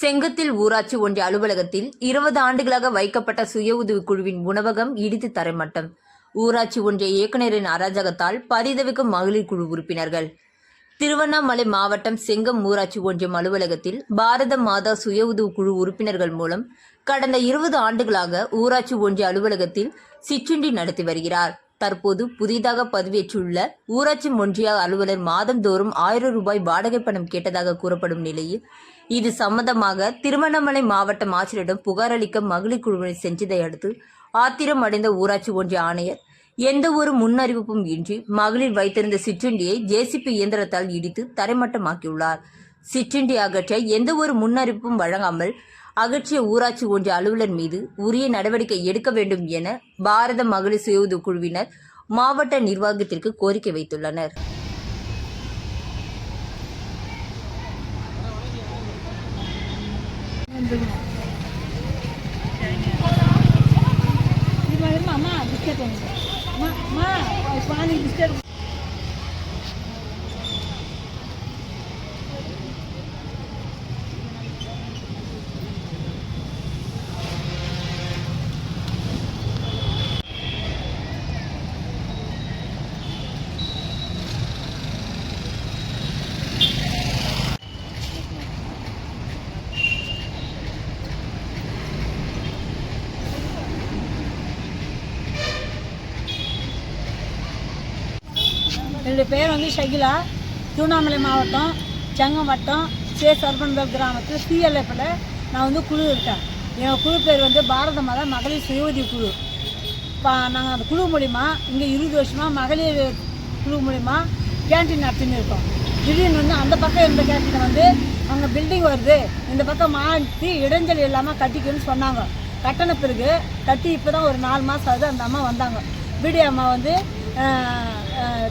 செங்கத்தில் ஊராட்சி ஒன்றிய அலுவலகத்தில் இருபது ஆண்டுகளாக வைக்கப்பட்ட சுய உதவி குழுவின் உணவகம் இடித்து தரைமட்டம். ஊராட்சி ஒன்றிய இயக்குநரின் அராஜகத்தால் பரிதவிக்கும் மகளிர் குழு உறுப்பினர்கள். திருவண்ணாமலை மாவட்டம் செங்கம் ஊராட்சி ஒன்றியம் அலுவலகத்தில் பாரத மாதா சுய உதவி குழு உறுப்பினர்கள் மூலம் கடந்த இருபது ஆண்டுகளாக ஊராட்சி ஒன்றிய அலுவலகத்தில் சிற்றுண்டி நடத்தி வருகிறார். தற்போது புதிதாக பதவியேற்றுள்ள ஊராட்சி ஒன்றிய அலுவலர் மாதந்தோறும் ஆயிரம் ரூபாய் வாடகை பணம் கேட்டதாக கூறப்படும் நிலையில் இது சம்பந்தமாக திருவண்ணாமலை மாவட்ட ஆட்சியரிடம் புகார் அளிக்க மகளிர் குழுவினர் சென்றதை அடுத்து ஆத்திரம் அடைந்த ஊராட்சி ஒன்றிய ஆணையர் எந்த ஒரு முன்னறிவிப்பும் இன்றி மகளிர் வைத்திருந்த சிற்றுண்டியை ஜேசிபி இயந்திரத்தால் இடித்து தரைமட்டமாக்கியுள்ளார். சிற்றுண்டி அகற்ற எந்த ஒரு முன்னறிவிப்பும் வழங்காமல் அகற்றிய ஊராட்சி ஒன்றிய அலுவலர் மீது உரிய நடவடிக்கை எடுக்க வேண்டும் என பாரத மகளிர் சுய குழுவினர் மாவட்ட நிர்வாகத்திற்கு கோரிக்கை வைத்துள்ளனர். మా బిస్కెట్ ఉంది మా బిస్కెట్ என்னுடைய பேர் வந்து ஷகிலா திருவண்ணாமலை மாவட்டம் செங்கம் வட்டம் சே சர்பன்பல் கிராமத்தில் சிஎல்எஃப்ல நான் வந்து குழு இருக்கேன். என் குழு பேர் வந்து பாரத மாதா மகளிர் சுயஉதவி குழு. இப்போ நாங்கள் அந்த குழு மூலிமா இங்கே இருபது வருஷமாக மகளிர் குழு மூலிமா கேன்டீன் நடத்தின்னு இருக்கோம். திடீர்னு வந்து அந்த பக்கம் இருந்த கேன்டீனை வந்து அங்கே பில்டிங் வருது. இந்த பக்கம் மாற்றி இடைஞ்சல் இல்லாமல் கட்டிக்கணும்னு சொன்னாங்க. கட்டின பிறகு கட்டி இப்போ தான் ஒரு நாலு மாதம் ஆகுது. அந்த அம்மா வந்தாங்க. பிடி அம்மா வந்து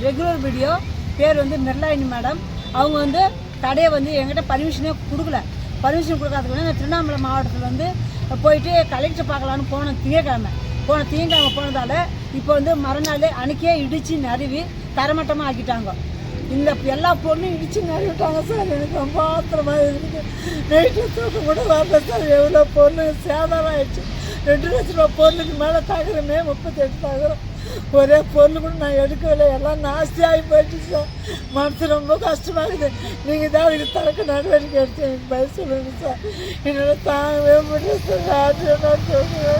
ரெகுலர் வீடியோ பேர் வந்து மெர்லாயினி மேடம் அவங்க வந்து கடையை வந்து என்கிட்ட பர்மிஷனே கொடுக்கல. பர்மிஷன் கொடுக்காததுக்கு நான் திருவண்ணாமலை மாவட்டத்தில் வந்து போயிட்டு கலெக்டர் பார்க்கலான்னு போன திங்கக்கிழமை. போன திங்கக்கிழமை போனதால இப்போ வந்து மறுநாள் அன்றைக்கே இடித்து நறுவி தரமட்டமாக ஆக்கிட்டாங்க. இந்த எல்லா பொண்ணும் இடித்து நறுவிட்டாங்க சார். எனக்கு ரொம்ப ஆத்திரமாக இருக்குது நைட்டில் தூக்கம் கூட வரல சார். எவ்வளோ பொண்ணு சேதாரம் ஆயிடுச்சு. ரெண்டு லட்ச ரூபா பொண்ணுக்கு மேலே தகுறமே முப்பத்தெட்டு தகுறோம் ஒரே பொருள் கூட நான் எடுக்கவில்லை. எல்லாம் நாஸ்தியாகி போயிட்டு சார். மனசு ரொம்ப கஷ்டமாக இருக்குது. நீங்கள் தான் அதுக்கு தடுக்க நடவடிக்கை எடுத்து எனக்கு பதில் சொல்லுங்க சார். என்னால் தாங்கவே முடியல சார். நான் தூங்கவே